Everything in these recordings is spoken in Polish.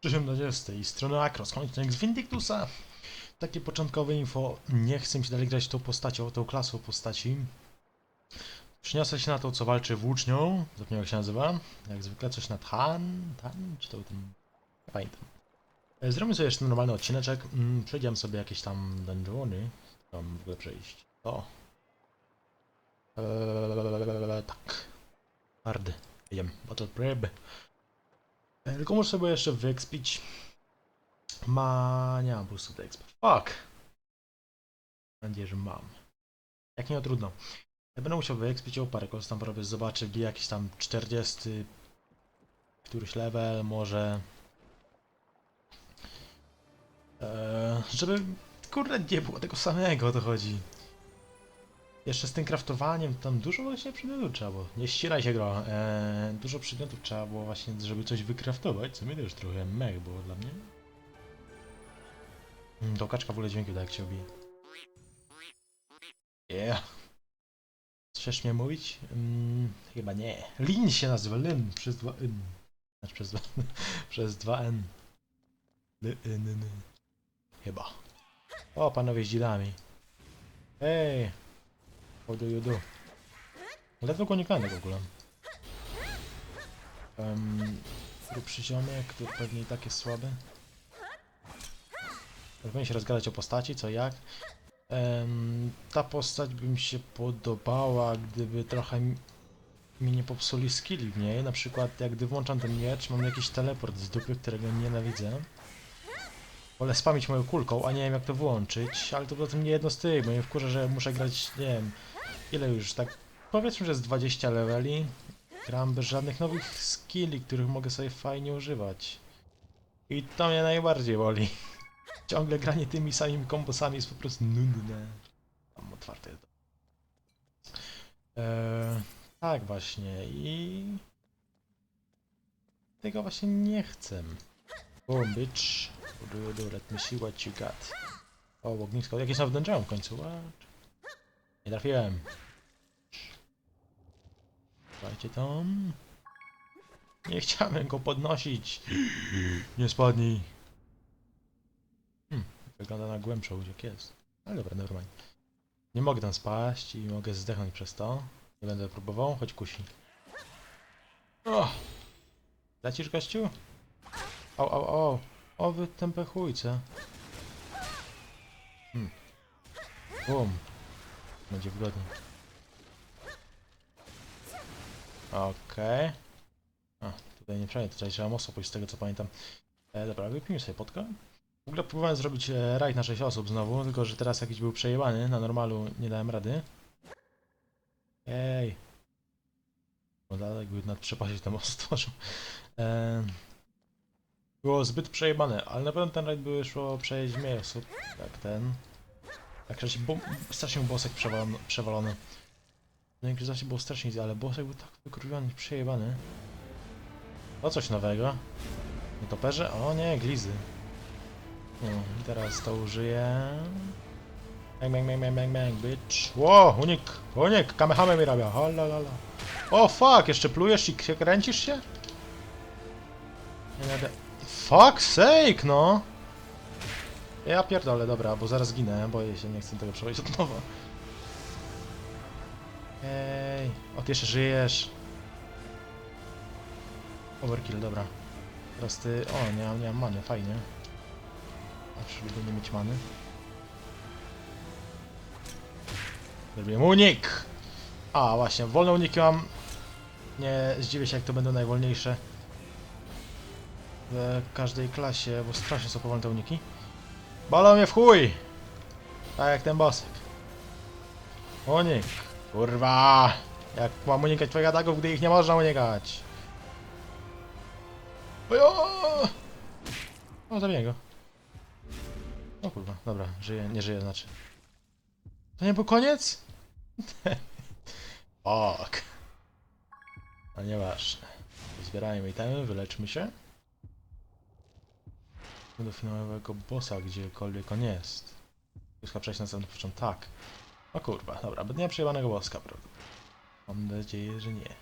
Cześć, z tej strony Akros, kończynek z Vindictusa. Takie początkowe info. Nie chcę się dalej grać tą postacią, tą klasą postaci. Przyniosę się na to, co walczy włócznią. Zapomniałem jak się nazywa. Jak zwykle coś na Tan. Tan? Czy to ten. Nie pamiętam. E, Zrobimy sobie jeszcze normalny odcineczek. Mm, Przejdziemy sobie jakieś tam dungeony. Tam w ogóle przejść. O. Eee, tak. Hard. Jedziemy. Battle Prep. E, Tylko muszę sobie jeszcze wyekspić. Ma... nie mam boostu do. Fuck! Mam nadzieję, że mam. Jak nie, to trudno. Ja będę musiał wyekspić ją parę kos tam porobię, zobaczę gdzie jakiś tam 40 któryś level, może eee, żeby kurde nie było tego samego o to chodzi. Jeszcze z tym craftowaniem tam dużo właśnie przedmiotów trzeba było. Nie ścieraj się gro. Eee, dużo przedmiotów trzeba było właśnie, żeby coś wykraftować, co mnie też trochę mech było dla mnie. Mm, To kaczka w ogóle dźwięki tak jak się obije. Yeah. Chcesz mnie mówić? Mm, chyba nie. Lin się nazywa, Lin, przez dwa N. Znaczy przez dwa, przez dwa N. L, N. Chyba. O, panowie z dzidami. Hej! What do you do? Ledwo go unikałem w ogóle. Um, grubszy ziomek, który pewnie i tak jest słaby. Powinien się rozgadać o postaci, co jak. Em, ta postać by mi się podobała, gdyby trochę mi nie popsuli skilli w niej. Na przykład, jak gdy włączam ten miecz, mam jakiś teleport z dupy, którego nienawidzę. Wolę spamić moją kulką, a nie wiem jak to włączyć, ale to poza tym nie jedno z tych, bo mnie wkurza, że muszę grać, nie wiem, ile już, tak powiedzmy, że z 20 leveli. Gram bez żadnych nowych skilli, których mogę sobie fajnie używać. I to mnie najbardziej boli. Ciągle granie tymi samymi kombosami jest po prostu nudne. Mam otwarte jest. Eee, tak właśnie i... Tego właśnie nie chcę. Boom, bitch. Do you do? Let me see what you got. O, ognisko. Jakieś nawet w końcu. What? Nie trafiłem. Słuchajcie tam. Nie chciałem go podnosić. Nie spadnij. Hmm, wygląda na głębszą, gdzie jest. Ale dobra, normalnie. Nie mogę tam spaść i mogę zdechnąć przez to. Nie będę próbował, choć kusi. O! Lecisz, gościu? Au, au, au. O, wy tępe chujce. Hmm. Bum. Będzie wygodnie. Okej. A, tutaj nie przejdę, tutaj trzeba mocno pójść z tego co pamiętam. E, dobra, wypijmy sobie podkę. W ogóle próbowałem zrobić e, rajd na 6 osób znowu, tylko że teraz jakiś był przejebany, na normalu nie dałem rady. Ej. Dalej jakby nad przepaść tam stworzył. E, było zbyt przejebane, ale na pewno ten rajd by szło przejść mniej osób, jak ten. Tak strasznie, bo, strasznie bosek przewalony. przewalony. No i zawsze było strasznie ale bosek był tak wykurwiony przejebany. O coś nowego. Nietoperze? O nie, glizy. No, teraz to użyję. Bang, bang, bang, bang, bang, bang, bitch. Ło, unik, unik, kamehame mi rabia, halalala. O fuck, jeszcze plujesz i kręcisz się? Nie. Fuck sake, no! Ja pierdolę, dobra, bo zaraz ginę, boję się, nie chcę tego przechodzić od nowa. Ej, o ty jeszcze żyjesz. Overkill, dobra. Teraz ty... O, nie mam, nie mam many, fajnie. Zawsze lubię nie mieć many. Zrobiłem unik! A, właśnie, wolne uniki mam. Nie zdziwię się, jak to będą najwolniejsze. W każdej klasie, bo strasznie są powolne te uniki. Balą mnie w chuj! Tak jak ten bosek. Unik. Kurwa! Jak mam unikać twoich ataków, gdy ich nie można unikać? Ojo! O, zabiję go. O kurwa, dobra, żyje, nie żyje, znaczy. To nie był koniec? Fuck. No nieważne. Zbierajmy itemy, wyleczmy się. Do finałowego bossa, gdziekolwiek on jest. Chyba przejść na następny poziom, tak. O kurwa, dobra, będę miał przejebanego boska, prawda? Mam nadzieję, że nie.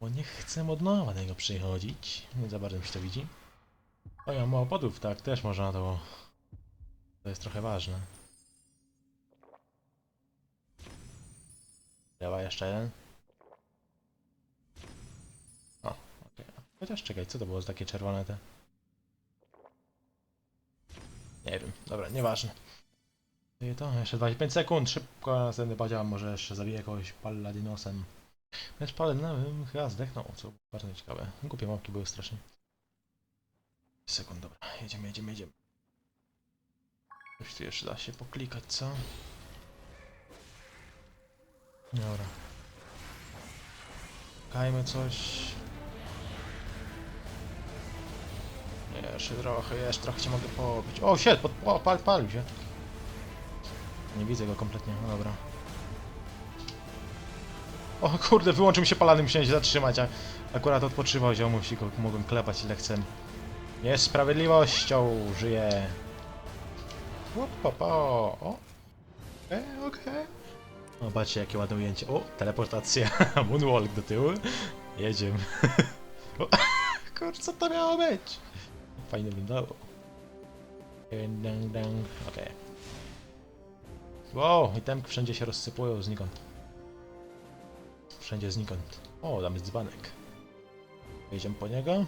Bo nie chcę od nowa tego przechodzić. Nie za bardzo mi się to widzi. O, ja mało podów, tak, też można to... To jest trochę ważne. Działa jeszcze jeden. O, okej. Chociaż czekaj, co to było za takie czerwone te? Nie wiem, dobra, nieważne. I to, jeszcze 25 sekund, szybko, następny podział, może jeszcze zabiję jakiegoś Palladinosem. Więc Paladinem chyba zdechnął, co bardzo ciekawe. Głupie małpki były strasznie. Sekund, dobra, jedziemy, jedziemy, jedziemy. Coś tu jeszcze da się poklikać, co? Dobra. Kajmy coś. Jeszcze trochę, jeszcze trochę cię mogę pobić. O, shit, pod, o, pal, palił się. Nie widzę go kompletnie, no dobra. O kurde, wyłączył mi się palany, musiałem się zatrzymać, a akurat odpoczywał ziomuś i go mogłem klepać ile chcę. Niesprawiedliwością żyję. Łopopo. O. Okej, okej. O, patrzcie jakie ładne ujęcie. O, teleportacja. Moonwalk do tyłu. Jedziemy. Kurczę, co to miało być? Fajnie wyglądało. Dang, dang. Okej. Wow, itemki wszędzie się rozsypują znikąd. Wszędzie znikąd. O, tam jest dzbanek. Jedziemy po niego.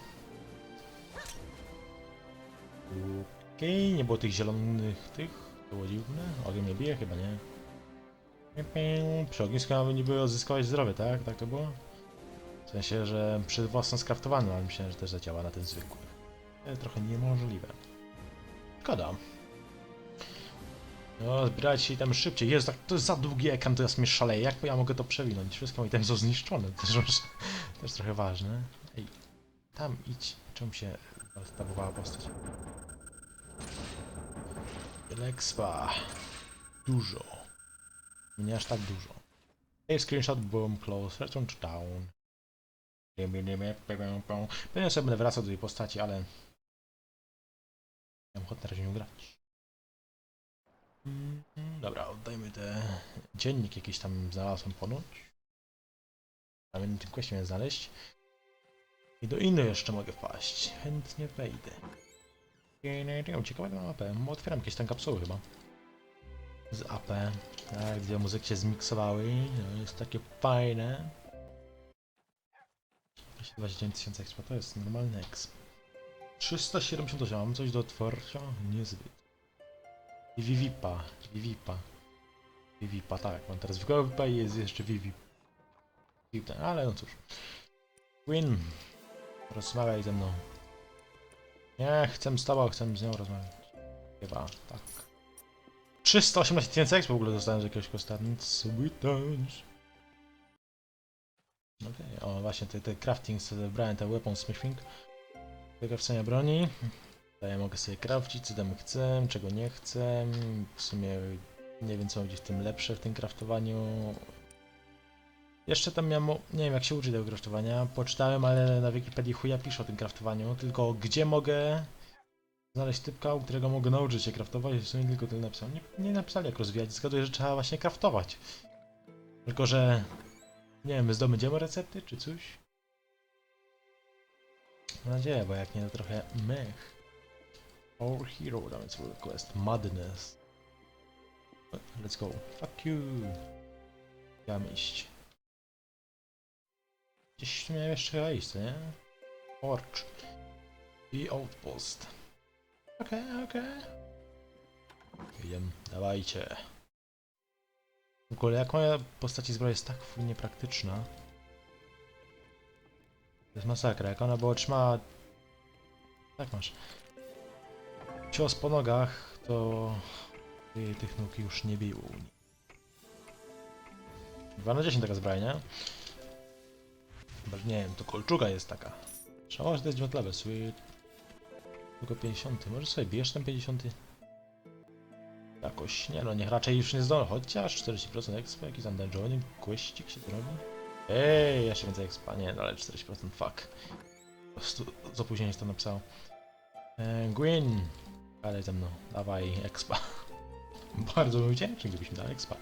Okej, nie było tych zielonych tych. To było dziwne. Ogień nie bije? Chyba nie. Przy ognisku nawet niby odzyskałeś zdrowie, tak? Tak to było? W sensie, że przy własnym skraftowaniu, ale myślałem, że też zadziała na ten zwykły. Trochę niemożliwe. Szkoda. No, zbierać się tam szybciej. Jest tak, to jest za długi ekran, to jest mnie szaleje. Jak ja mogę to przewinąć? Wszystko mi tam są zniszczone. Też, też trochę ważne. Ej, tam idź. Czemu się stawowała postać? Lexpa. Dużo. Nie aż tak dużo. Hey, screenshot, boom, close, return to town. Pewnie sobie będę wracał do tej postaci, ale... Mam ochotę na razie grać. Dobra, oddajmy te... Dziennik jakiś tam znalazłem ponoć. A w tym kwestii miałem znaleźć. I do innej jeszcze mogę wpaść. Chętnie wejdę. Ciekawe na AP. Otwieram jakieś tam kapsuły chyba. Z AP. Tak, dwie muzyki się zmiksowały. No, jest takie fajne. 29 tysięcy expa to jest normalny exp. 378, mam coś do otwarcia? Niezbyt. Vivipa, Vivipa. Vivipa, tak, mam teraz Vivipa i jest jeszcze Vivip. Vivip, ale no cóż. Queen, rozmawiaj ze mną. Nie, chcę z tobą, chcę z nią rozmawiać. Chyba, tak. 318 tysięcy w ogóle dostałem z jakiegoś kosta, więc. Okej, o właśnie te, te crafting sobie wybrałem, te weapon smithing. Craftowania broni. Tutaj mogę sobie crafcić, co tam chcę, czego nie chcę. W sumie nie wiem co będzie w tym lepsze w tym craftowaniu. Jeszcze tam miałem, nie wiem jak się uczy tego craftowania, poczytałem, ale na Wikipedii chuja pisze o tym craftowaniu, tylko gdzie mogę znaleźć typka, u którego mogę nauczyć się craftować, w sumie tylko tyle napisał. Nie, nie napisali jak rozwijać, zgaduję, że trzeba właśnie craftować. Tylko, że nie wiem, zdobędziemy recepty czy coś? Mam nadzieję, bo jak nie to trochę mech. Our hero, damy sobie quest. Madness. Let's go. Fuck you. Chciałem iść. Gdzieś miałem jeszcze chyba iść, nie? Porch. I outpost. Okej, okej. Idziemy, dawajcie. W ogóle jak moja postać zbroja jest tak fuj niepraktyczna. To jest masakra, jak ona była trzymała... Tak masz. Cios po nogach, to... Jej tych nóg już nie biło. 2 na 10 taka zbroja, nie? Chyba, nie wiem, to kolczuga jest taka. Trzeba, że to jest 9 level, sweet. Tylko 50, może sobie bierz ten 50? Jakoś, nie no, niech raczej już nie zdolę, chociaż 40% expa, jakiś tam dungeoning, questik się zrobi. Ej, jeszcze więcej expa, nie, no ale 40% fuck. Po prostu z opóźnieniem to napisał. E, Gwyn, dalej ze mną, dawaj expa. Bardzo bym wdzięczny, gdybyś mi dał expa.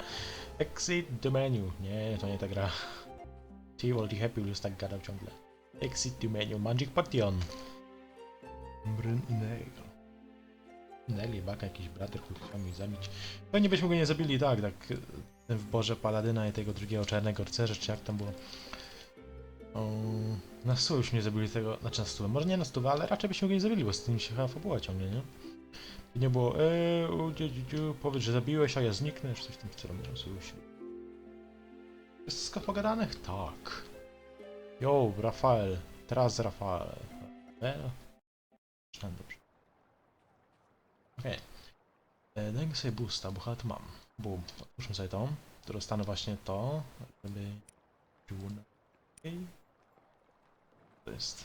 Exit the menu, nie, to nie ta gra. Ty already happy, już tak gadał ciągle. Exit the menu, Magic Potion. Bryn i Nail. Nelly, baka, jakiś brater, który chciał mi zabić. Pewnie byśmy go nie zabili, tak, tak. W Boże Paladyna i tego drugiego czarnego rycerza, czy jak tam było. O, na stół już nie zabili tego, znaczy na stół, może nie na stół, ale raczej byśmy go nie zabili, bo z tym się chyba fabuła ciągnie, nie? I nie było, eee, powiedz, że zabiłeś, a ja zniknę, czy coś w tym stylu, nie wiem, się. Wszystko pogadane? Tak. Yo, Rafael, teraz Rafael. E, Zaczynam dobrze. Okej. Okay. Dajmy sobie boosta, bo chyba tu mam. Boom. Otwórzmy sobie to. Dostanę właśnie to. Żeby... To jest...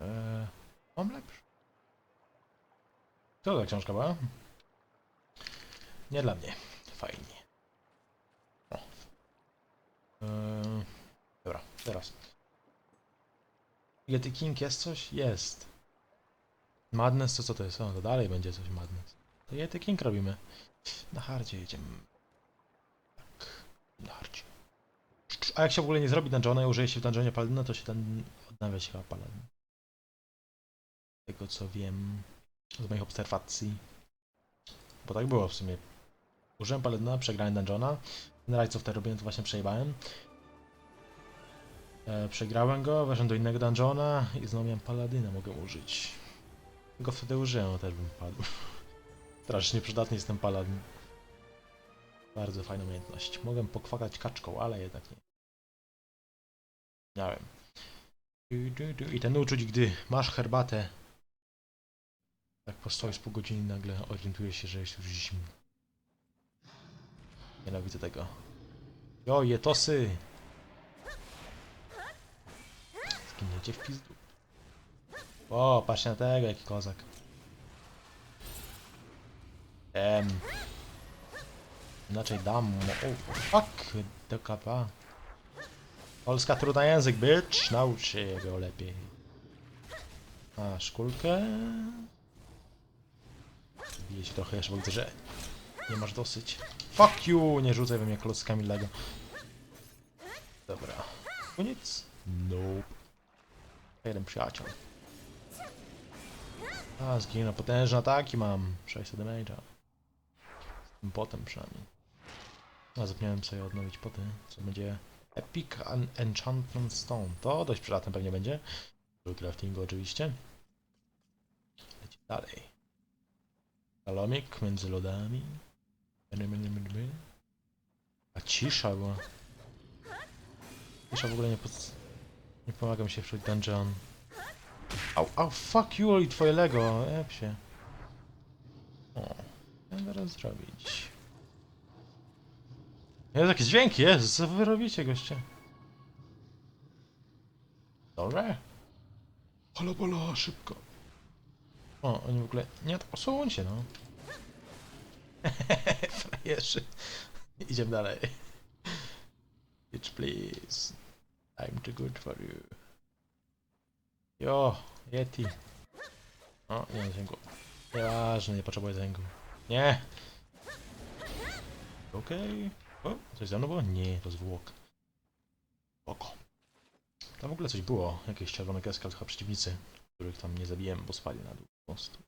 Eee, mam lepszy. To za książka była? Nie dla mnie. Fajnie. O. Eee, dobra, teraz. King jest coś? Jest. Madness to co to jest? O, to dalej będzie coś Madness. To Yeti King robimy. Na hardzie jedziemy. Tak, na hardzie. A jak się w ogóle nie zrobi dungeona i użyje się w dungeonie Paladyna, to się ten odnawia się chyba Paladyn. Z tego co wiem z moich obserwacji. Bo tak było w sumie. Użyłem Paladyna, przegrałem dungeona. Ten wtedy robiłem to właśnie przejebałem. E, przegrałem go, weszłem do innego dungeona i znowu miałem paladyna, mogę użyć. Go wtedy użyłem, też bym padł. Strasznie przydatny jest ten paladyn. Bardzo fajna umiejętność. Mogłem pokwakać kaczką, ale jednak nie. Miałem. I ten uczuć, gdy masz herbatę. Tak postoisz pół godziny nagle orientujesz się, że jest już zimno. Nienawidzę tego. Jo, jetosy! Zginiecie w pizdu. O, patrzcie na tego, jaki kozak. Em. Inaczej dam mu... O, fuck! DKP. Polska trudna język, bitch! Naucz się go lepiej. A, szkulkę... Bije się trochę bo widzę, że nie masz dosyć. Fuck you! Nie rzucaj we mnie klockami Lego. Dobra. Koniec? Nope. Jeden przyjaciel. A, zginę. Potężne ataki mam. 600 damage'a. Z tym potem przynajmniej. A, zapomniałem sobie odnowić poty. Co będzie... Epic An Enchantment Stone. To dość przydatne pewnie będzie. Do craftingu oczywiście. Leci dalej. Salomik między lodami. A cisza była. Cisza w ogóle nie pod... Nie pomaga mi się w dungeon. Au, au, fuck you i twoje Lego, epsie. O, co teraz zrobić? Jest jakieś dźwięki, jest, co wy robicie, goście? Dobra. Halo, halo, szybko. O, oni w ogóle... Nie, to osuńcie, no. Frajerzy. Idziemy dalej. Bitch, please. I'm too good for you. Jo, Yeti. O, nie mam zęgu. Nieważne, nie potrzebuję zęgu. Nie! Okej. O, coś za mną było? Nie, to zwłok. Oko. Tam w ogóle coś było. Jakieś czerwone kreska, chyba przeciwnicy, których tam nie zabiłem, bo spali na dół mostu.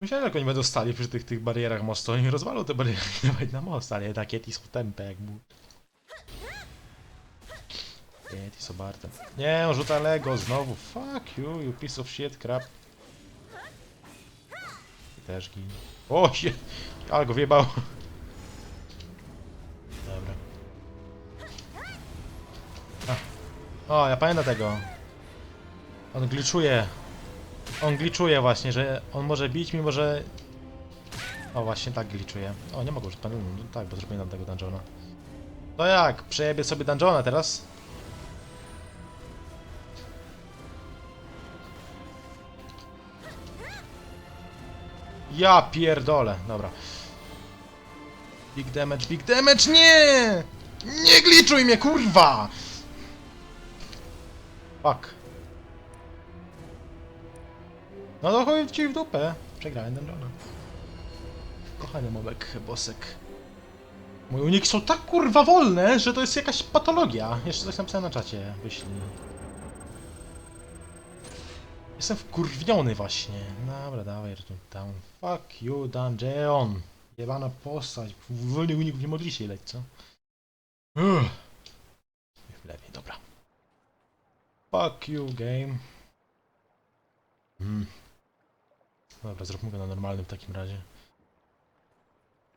Myślałem, jak oni będą stali przy tych, tych barierach mostu. Oni rozwalą te bariery na most, ale jednak Yeti są tępe jak but. Są bardzo... Nie, on rzuca Lego znowu. Fuck you, you piece of shit, crap. I też gin. O, się... Ale go wjebał. Dobra. A. O, ja pamiętam tego. On glitchuje. On glitchuje właśnie, że on może bić, mimo że... O, właśnie tak glitchuje. O, nie mogę już. No, tak, bo zrobiłem tego dungeona. To jak? Przejebię sobie dungeona teraz? Ja pierdolę, dobra. Big damage, big damage, nie! Nie gliczuj mnie, kurwa! Fuck. No to chodź ci w dupę. Przegrałem dungeona. Kochany mobek, bosek. Moje uniki są tak kurwa wolne, że to jest jakaś patologia. Jeszcze coś napisałem na czacie, wyślij. Jestem wkurwiony właśnie. Dobra, dawaj, tu tam. Fuck you, dungeon. Jebana postać. Wolnych uników nie mogli się leć, co? Uff. Lepiej, dobra. Fuck you, game. Hmm. Dobra, zróbmy go na normalnym w takim razie.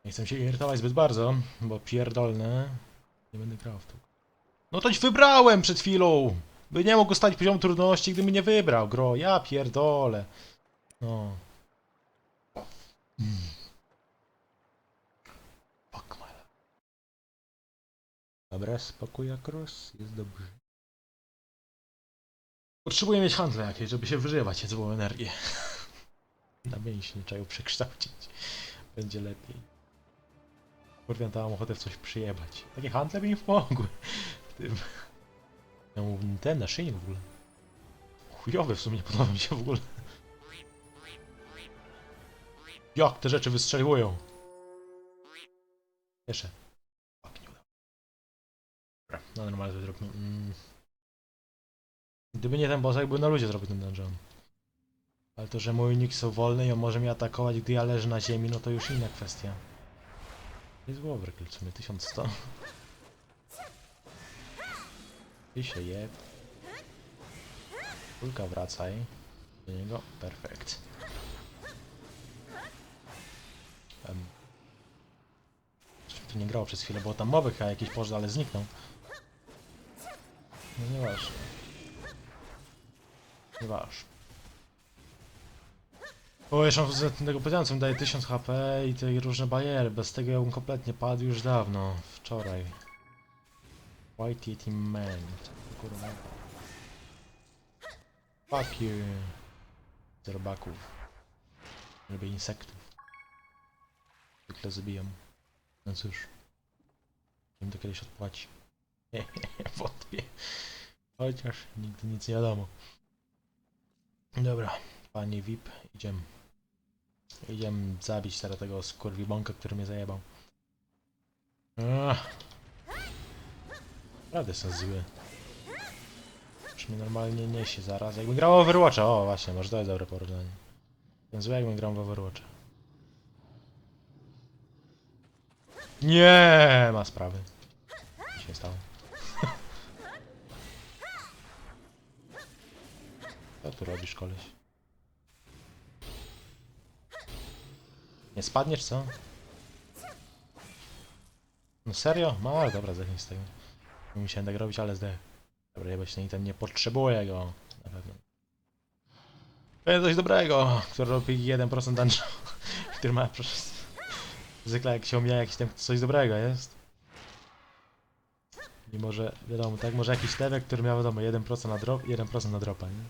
Nie chcę się irytować zbyt bardzo, bo pierdolne. Nie będę grał w to. No toś wybrałem przed chwilą! By nie mógł stać poziom trudności, gdyby nie wybrał, gro. Ja pierdolę. No. Mm. Fuck. Dobra, spokój akros, jest dobrze. Potrzebuję mieć handle jakieś, żeby się wyżywać, niezłą energię. Na mięśnie trzeba ją przekształcić. Będzie lepiej. Kurwa, tam mam ochotę w coś przyjebać. Takie handle by mi pomogły. W tym. Ja mu ten naszyjnik w ogóle. Chujowy w sumie, nie podoba mi się w ogóle. Jak te rzeczy wystrzeliwują? Jeszcze. Fuck, nie. Dobra, no normalnie to zróbmy. Mm. Gdyby nie ten boss, jakby na ludzie zrobił ten dungeon. Ale to, że mój unik są wolne i on może mnie atakować, gdy ja leżę na ziemi, no to już inna kwestia. Jest overkill w sumie, 1100. Ty się jeb. Kulka wracaj. Do niego. Perfekt. Um. Coś tu nie grało przez chwilę, bo tam mowy chyba jakiś poszedł, ale zniknął. No nieważne. Nieważne. O, jeszcze z tego mi daje 1000 HP i te różne bariery. Bez tego ja bym kompletnie padł już dawno. Wczoraj. White Yeti Man. Kurwa. Fuck you. Z robaków. Lubię insektów. Zwykle zabijam. No cóż. Im to kiedyś odpłaci. Wątpię. Chociaż nigdy nic nie wiadomo. Dobra, panie VIP, idziemy. Idziemy zabić teraz tego skurwibonka, który mnie zajebał. Ach. Naprawdę są zły. Już mnie normalnie niesie zaraz. Jakbym grał Overwatcha, o właśnie, może to jest dobre porównanie. Ten zły jakbym grał w Overwatcha. Nie ma sprawy. Co się stało? Co tu robisz, koleś? Nie spadniesz, co? No serio? No ale dobra, zdechnij z tego. Musiałem tak robić, ale zdech. Dobra, jebać ten nie potrzebuję go. Na pewno. To jest coś dobrego, który robi 1% dungeon, który ma przez... Zwykle jak się omija jakiś tam coś dobrego jest. Nie może, wiadomo, tak, może jakiś tewek, który miał wiadomo 1% na drop, 1% na dropa, nie?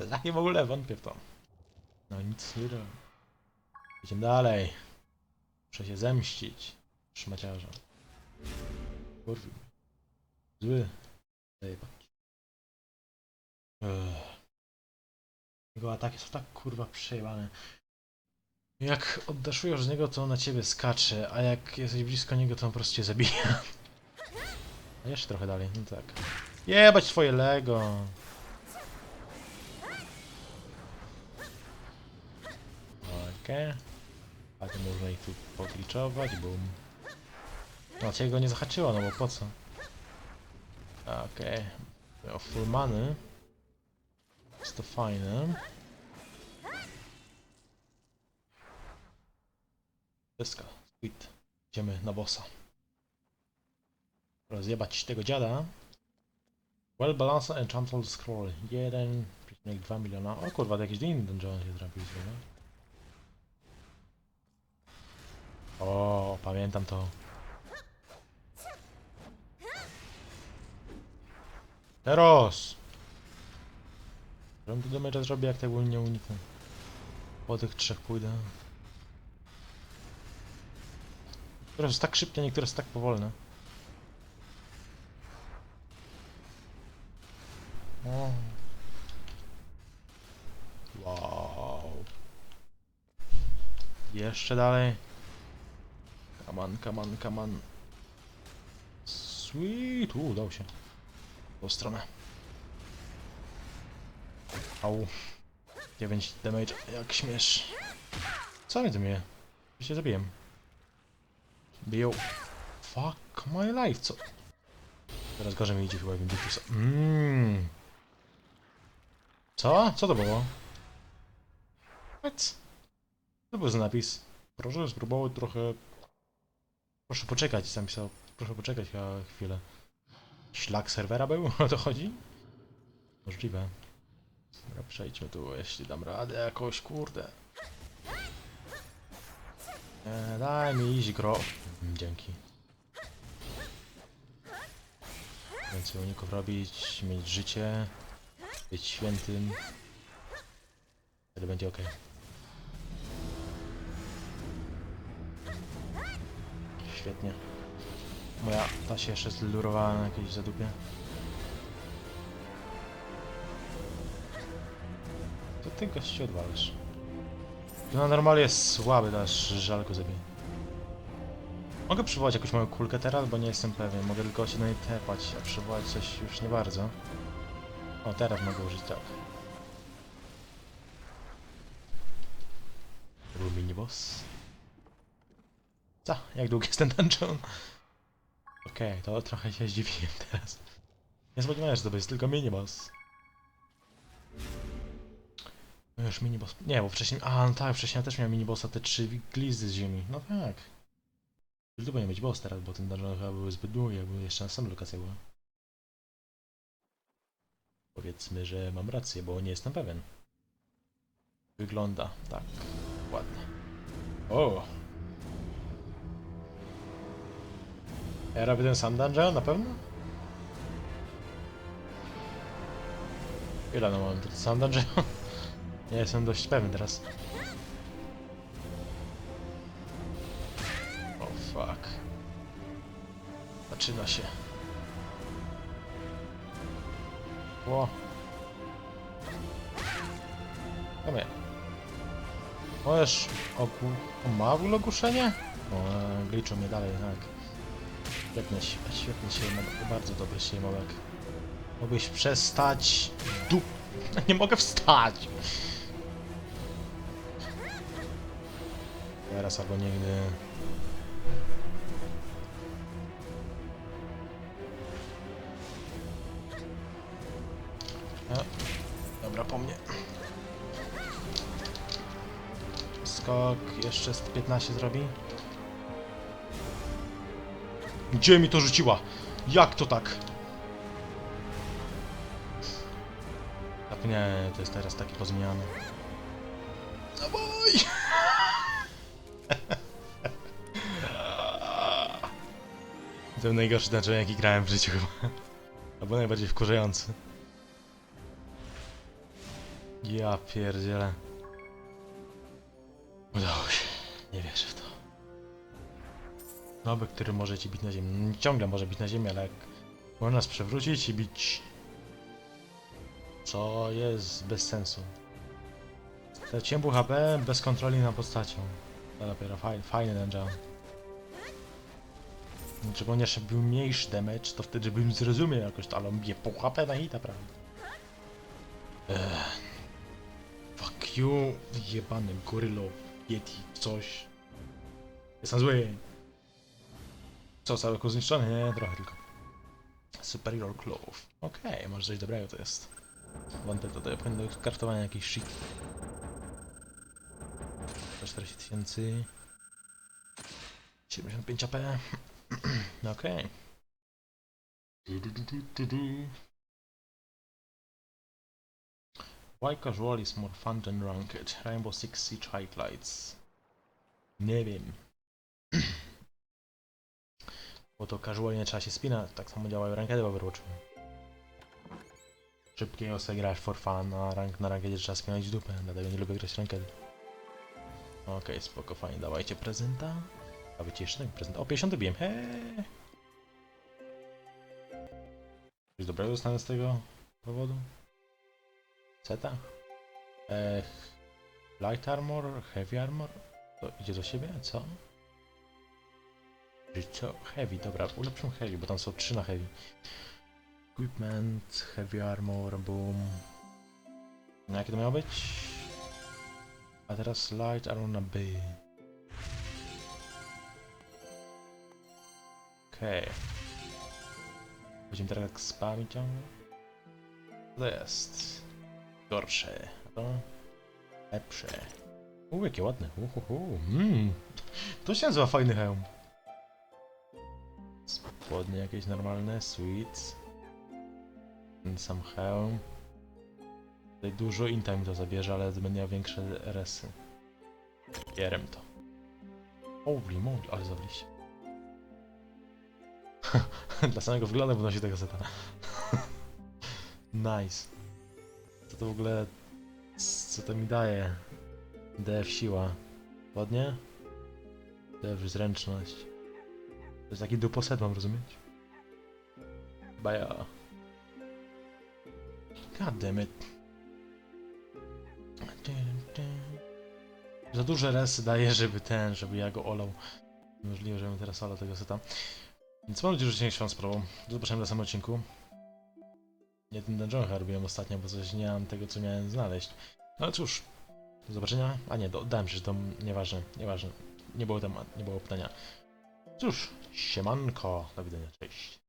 Ja nie w ogóle wątpię w to. No nic nie robię. Idziemy dalej. Muszę się zemścić. Szmaciarza. Kurwa. Zły. Zajebać. Jego ataki są tak kurwa przejebane. Jak oddaszujesz z niego, to on na ciebie skacze, a jak jesteś blisko niego, to on po prostu cię zabija. A jeszcze trochę dalej, no tak. Jebać twoje Lego! Okej. A to można ich tu pokliczować, bum. Cię go nie zahaczyło, no bo po co? Okej. Okay. Full many. Jest to fajne. Wszystko. Quit. Idziemy na bossa. Rozjebać tego dziada. Well balanced enchanted scroll. 1,2 miliona. O kurwa, to jakiś inny dungeon się nie? O, pamiętam to. Teraz! Żebym tu damage zrobię, jak tego nie uniknę. Po tych trzech pójdę. Niektóre są tak szybkie, niektóre są tak powolne. O. Wow. Jeszcze dalej. On, come on. Sweet, u, udało się. Tą stronę. Au. 9 damage, jak śmiesz. Co mnie to mnie? Ja się zabiłem. Fuck my life, co? Teraz gorzej mi idzie chyba Vindictusa. Mmm. Co? Co to było? What? To był za napis. Proszę spróbować trochę... Proszę poczekać, sam pisał. Proszę poczekać chwilę. Szlak serwera był? O to chodzi? Możliwe. Dobra, przejdźmy tu, jeśli dam radę jakoś, kurde. E, daj mi iść gro... Mm, Dzięki. Więcej uników robić, mieć życie, być świętym. Wtedy będzie ok. Świetnie. Moja ta się jeszcze zlurowała na jakiejś zadupie. To ty gościu odwalasz. No normalnie jest słaby, to aż żal go zabije. Mogę przywołać jakąś moją kulkę teraz, bo nie jestem pewien. Mogę tylko się na niej tepać, a przywołać coś już nie bardzo. O, teraz mogę użyć tak. Był miniboss. Co? Jak długi jest ten dungeon? Okej, to trochę się zdziwiłem teraz. Nie spodziewałem się, że to jest tylko miniboss. No już miniboss... Nie, bo wcześniej... A, no tak, wcześniej ja też miałem minibossa, te trzy glizdy z ziemi. No tak. Już nie być boss teraz, bo ten dungeon chyba był zbyt długi, jakby jeszcze na samą lokację była. Powiedzmy, że mam rację, bo nie jestem pewien. Wygląda tak. Ładnie. O! Ja robię ten sam dungeon, na pewno? Ile no mam ten sam dungeon? Nie jestem dość pewien teraz. O fuck. Zaczyna się. Ło. Dobra. Możesz oku... O, ma w ogóle ogłuszenie? O, e, gliczą mnie dalej, tak. Świetny, świe- świetny siemołek, bardzo dobry siemołek. Mogłeś przestać... Du... Nie mogę wstać! Teraz albo nigdy... A, dobra, po mnie. Skok jeszcze z 15 zrobi. Gdzie mi to rzuciła? Jak to tak? Tak nie, to jest teraz taki pozmieniany. Dawaj! To był najgorszy dungeon jaki grałem w życiu chyba. Albo najbardziej wkurzający. Ja pierdzielę. Udało Nowy, który może ci bić na ziemię. Ciągle może bić na ziemię, ale jak można nas przewrócić i bić... Co jest bez sensu. Straciłem pół HP bez kontroli nad postacią. To dopiero faj, fajny dungeon. Żeby on jeszcze był mniejszy damage, to wtedy bym zrozumiał jakoś to, ale on bije pół HP na hita, prawda? Ech. Fuck you, jebany gorylo, yeti, coś. Jestem zły. Co, kół zniszczony? Nie, trochę tylko. Superior Clove. Okej, może coś dobrego to jest. Wątek do powinno do kartowania jakiś shit. 40 tysięcy. 75 AP. Okej. Du. Why casual is more fun than ranked? Rainbow Six Siege Highlights. Nie wiem. Bo to casual nie trzeba się spinać, tak samo działają rankedy w Overwatchu. Szybkiego sobie grasz for fun, a rank na rankedzie trzeba spinać dupę, dlatego nie lubię grać rankedy. Okej, spoko, fajnie, dawajcie prezenta. A wiecie jeszcze ten prezent. O, 50 dobiłem, heee. Coś dobrego dostanę z tego powodu? Ceta? Ech, light armor, heavy armor? To idzie do siebie? Co? Czyli co? Heavy, dobra, ulepszą heavy, bo tam są trzy na heavy. Equipment, heavy armor, boom. No jakie to miało być? A teraz light armor na B. Okej. Będziemy teraz tak spamić ciągle? To jest? Gorsze. A to? Lepsze. U, jakie ładne. Uhuhu. Mm. To się nazywa fajny hełm. Spodnie jakieś normalne, sweets. Ten sam hełm. Tutaj dużo inta mi to zabierze, ale będę miał większe resy. Bierem to. Holy moly, ale zabliście. Dla samego wyglądu wnosi tego seta. nice. Co to w ogóle... Co to mi daje? DF siła. Ładnie? DF zręczność. To jest taki duposet mam rozumieć? Baja. God damn it. Za duże resy daje, żeby ten, żeby ja go olał. Możliwe, żebym teraz olał tego seta. Więc mam nadzieję, że się nie się sprawą. Do zobaczenia na samym odcinku. Nie ten dungeon robiłem ostatnio, bo coś nie mam tego, co miałem znaleźć. No ale cóż, do zobaczenia. A nie, do, oddałem się, że to nieważne, nieważne. Nie było temat, nie było pytania. Cóż, siemanko, do widzenia, cześć.